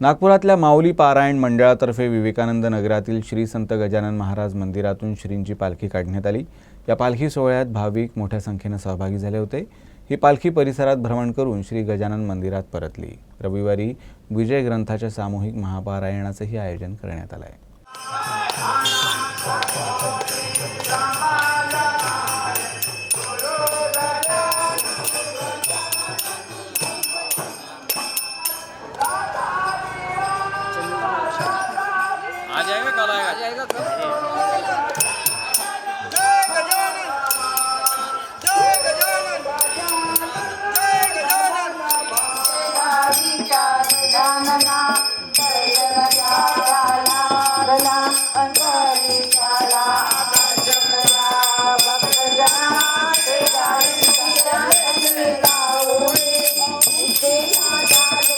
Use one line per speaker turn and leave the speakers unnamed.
नागपुरातल्या माऊली पारायण मंडळातर्फे विवेकानंद नगरातील श्री संत गजानन महाराज मंदिरातून श्रींची पालखी काढण्यात आली. या पालखी सोहळ्यात भाविक मोठ्या संख्येनं सहभागी झाले होते. ही पालखी परिसरात भ्रमण करून श्री गजानन मंदिरात परतली. रविवारी विजय ग्रंथाच्या सामूहिक महापारायणाचंही आयोजन करण्यात आलं आहे जाएगा कल आएगा जाएगा कल Thank you.